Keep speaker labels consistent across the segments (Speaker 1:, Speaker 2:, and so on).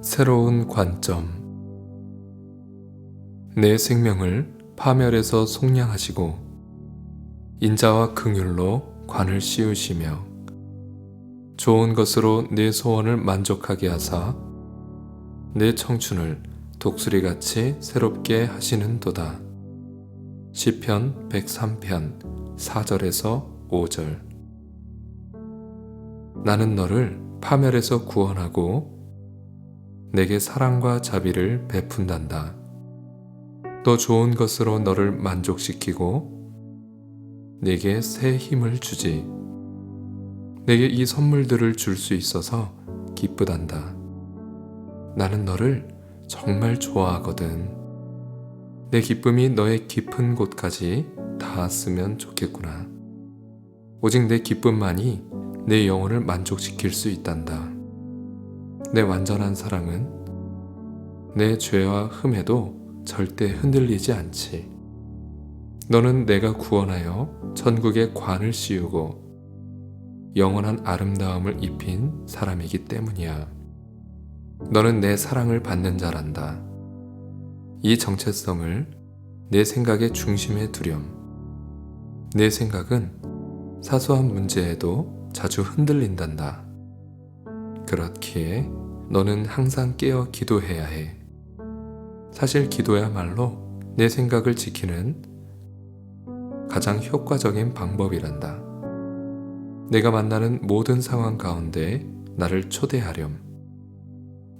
Speaker 1: 새로운 관점 내 생명을 파멸에서 속량하시고 인자와 긍휼로 관을 씌우시며 좋은 것으로 내 소원을 만족하게 하사 내 청춘을 독수리같이 새롭게 하시는도다. 시편 103편 4절에서 5절 나는 너를 파멸에서 구원하고 내게 사랑과 자비를 베푼단다. 또 좋은 것으로 너를 만족시키고 내게 새 힘을 주지. 내게 이 선물들을 줄 수 있어서 기쁘단다. 나는 너를 정말 좋아하거든. 내 기쁨이 너의 깊은 곳까지 닿았으면 좋겠구나. 오직 내 기쁨만이 내 영혼을 만족시킬 수 있단다. 내 완전한 사랑은 내 죄와 흠에도 절대 흔들리지 않지. 너는 내가 구원하여 천국의 관을 씌우고 영원한 아름다움을 입힌 사람이기 때문이야. 너는 내 사랑을 받는 자란다. 이 정체성을 내 생각의 중심에 두렴. 내 생각은 사소한 문제에도 자주 흔들린단다. 그렇기에 너는 항상 깨어 기도해야 해. 사실 기도야말로 내 생각을 지키는 가장 효과적인 방법이란다. 내가 만나는 모든 상황 가운데 나를 초대하렴.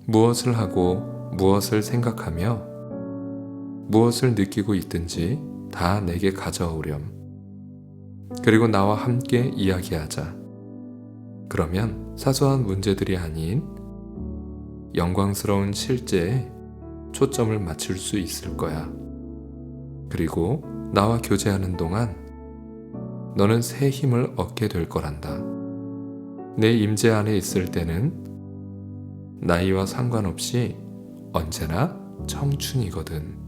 Speaker 1: 무엇을 하고 무엇을 생각하며 무엇을 느끼고 있든지 다 내게 가져오렴. 그리고 나와 함께 이야기하자. 그러면 사소한 문제들이 아닌 영광스러운 실제에 초점을 맞출 수 있을 거야. 그리고 나와 교제하는 동안 너는 새 힘을 얻게 될 거란다. 내 임재 안에 있을 때는 나이와 상관없이 언제나 청춘이거든.